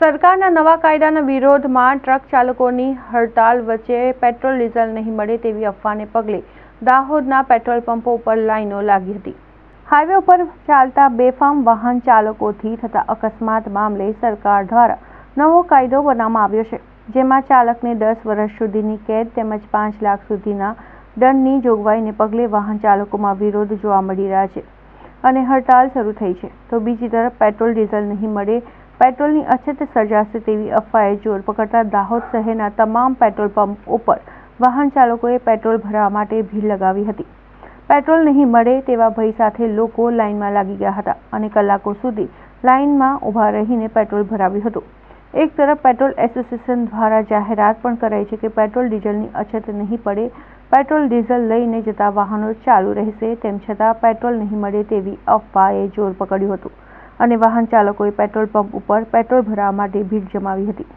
સરકારના નવા કાયદાના વિરોધમાં ટ્રક ચાલકોની હડતાલ વચ્ચે પેટ્રોલ, ડીઝલ નહીં મળે તેવી અફવાને પગલે દાહોદના પેટ્રોલ પંપો ઉપર લાઈનો લાગી હતી. હાઈવે ઉપર ચાલતા બેફામ વાહન ચાલકોથી થતા અકસ્માત મામલે સરકાર દ્વારા નવો કાયદો બનાવવામાં આવ્યો છે, જેમાં ચાલકને દસ વર્ષ સુધીની કેદ તેમજ પાંચ લાખ સુધીના દંડની જોગવાઈને પગલે વાહન ચાલકોમાં વિરોધ જોવા મળી રહ્યા છે અને હડતાલ શરૂ થઈ છે. તો બીજી તરફ પેટ્રોલ, ડીઝલ નહીં મળે પેટ્રોલની અછત સર્જાશે તેવી અફવાએ જોર પકડતા દાહોદ શહેરના તમામ પેટ્રોલ પંપ ઉપર વાહન ચાલકોએ પેટ્રોલ ભરવા માટે ભીડ લગાવી હતી. પેટ્રોલ નહીં મળે તેવા ભય સાથે લોકો લાઇનમાં લાગી ગયા હતા અને કલાકો સુધી લાઇનમાં ઊભા રહીને પેટ્રોલ ભરાવ્યું હતું. એક તરફ પેટ્રોલ એસોસિએશન દ્વારા જાહેરાત પણ કરાઈ છે કે પેટ્રોલ ડીઝલની અછત નહીં પડે, પેટ્રોલ ડીઝલ લઈને જતા વાહનો ચાલુ રહેશે, તેમ છતાં પેટ્રોલ નહીં મળે તેવી અફવાએ જોર પકડ્યું હતું. અને વાહન ચાલકોએ પેટ્રોલ પંપ ઉપર પેટ્રોલ ભરાવવા માટે ભીડ જમાવી હતી.